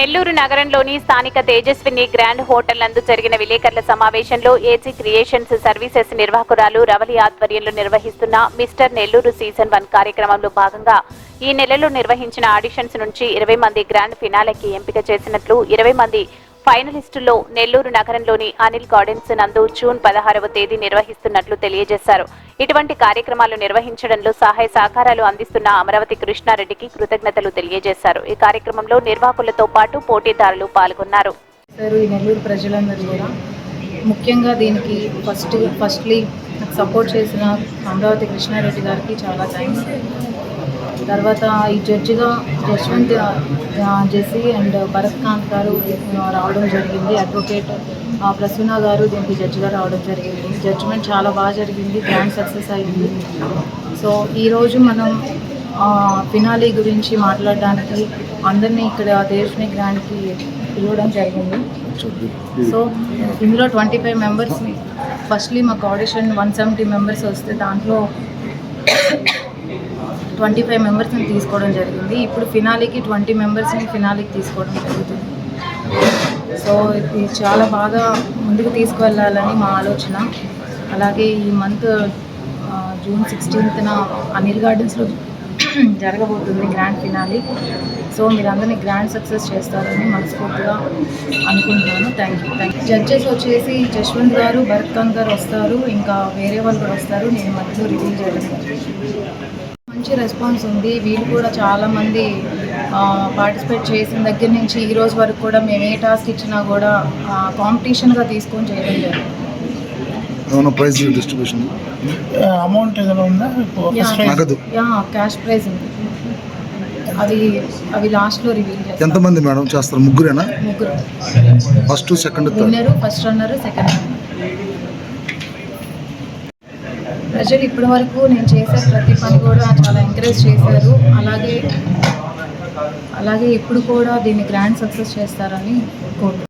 నెల్లూరు నగరంలోని స్థానిక Tejaswini grand hotel నందు జరిగిన విలేకరుల సమావేశంలో ఏజీ క్రియేషన్స్ సర్వీసెస్ నిర్వాహకురాలు రవలి ఆధ్వర్యంలో నిర్వహిస్తున్న మిస్టర్ నెల్లూరు సీజన్ వన్ కార్యక్రమంలో భాగంగా ఈ నెలలో నిర్వహించిన ఆడిషన్స్ నుంచి ఇరవై మంది గ్రాండ్ ఫినాలకి ఎంపిక చేసినట్లు ఇరవై మంది ఫైనలిస్టుల్లో నెల్లూరు నగరంలోని అనిల్ గార్డెన్స్ నందు జూన్ పదహారవ తేదీ నిర్వహిస్తున్నట్లు తెలియజేశారు. ఇటువంటి కార్యక్రమాలు నిర్వహించడంలో సహాయ సహకారాలు అందిస్తున్న అమరావతి కృష్ణారెడ్డికి కృతజ్ఞతలు తెలియజేశారు. ఈ కార్యక్రమంలో నిర్వాహకులతో పాటు పోటీదారులు పాల్గొన్నారు. నెల్లూరు ప్రజలందరూ కూడా ముఖ్యంగా దీనికి ఫస్ట్ ఫస్ట్లీ సపోర్ట్ చేసిన అమరావతి కృష్ణారెడ్డి గారికి చాలా థ్యాంక్స్ తర్వాత ఈ జడ్జిగా యశ్వంత్ జెసి అండ్ భరత్ కాంత్ గారు రావడం జరిగింది. అడ్వకేట్ ఆ, ప్రసూన గారు దీనికి జడ్జిగా రావడం జరిగింది. జడ్జిమెంట్ చాలా బాగా జరిగింది. గ్రాండ్ సక్సెస్ అయింది. సో ఈరోజు మనం ఫినాలీ గురించి మాట్లాడడానికి అందరినీ ఇక్కడ దేశని గ్రాండ్కి పిలవడం జరిగింది. సో ఇందులో ట్వంటీ ఫైవ్ మెంబర్స్ని ఫస్ట్లీ మాకు ఆడిషన్ వన్ సెవెంటీ మెంబర్స్ వస్తే దాంట్లో ట్వంటీ ఫైవ్ మెంబర్స్ని తీసుకోవడం జరిగింది. ఇప్పుడు ఫినాలీకి ట్వంటీ మెంబర్స్ని ఫినాలీకి తీసుకోవడం జరుగుతుంది. సో ఇది చాలా బాగా ముందుకు తీసుకువెళ్ళాలని మా ఆలోచన. అలాగే ఈ మంత్ జూన్ సిక్స్టీన్త్న అనిల్ గార్డెన్స్లో జరగబోతుంది గ్రాండ్ ఫినాలి. సో మీరందరినీ గ్రాండ్ సక్సెస్ చేస్తారని మనస్ఫూర్తిగా అనుకుంటున్నాను. Thank you. Thank you. Judges వచ్చేసి జశ్వంత్ గారు భరత్ గారు వస్తారు. ఇంకా వేరే వాళ్ళు కూడా వస్తారు. నేను మధ్యలో రివీల్ చేయడం మంచి రెస్పాన్స్ ఉంది. వీళ్ళు కూడా చాలామంది పార్టిసిపేట్ చేసిన దగ్గర నుంచి ఈ రోజు వరకు కూడా మేము ఏ టాస్క్ ఇచ్చినా కూడా కాంపిటీషన్గా తీసుకొని చేయడం జరిగింది. ఏమైనా ప్రైజ్ డిస్ట్రిబ్యూషన్ అమౌంట్ ఏదైనా ఉందా? నగదు. క్యాష్ ప్రైజ్ ఉంది. అవి అవి లాస్ట్లో రివీల్ చేస్తాం. ఎంతమంది మేడం చేస్తారు? ముగ్గురేనా? ముగ్గురు. First second third first runner second runner ప్రజలు ఇప్పటి వరకు నేను చేసే ప్రతి పని కూడా చాలా ఎంకరేజ్ చేశారు. అలాగే అలాగే ఇప్పుడు కూడా దీన్ని గ్రాండ్ సక్సెస్ చేస్తారని కోరుకుంటున్నాను.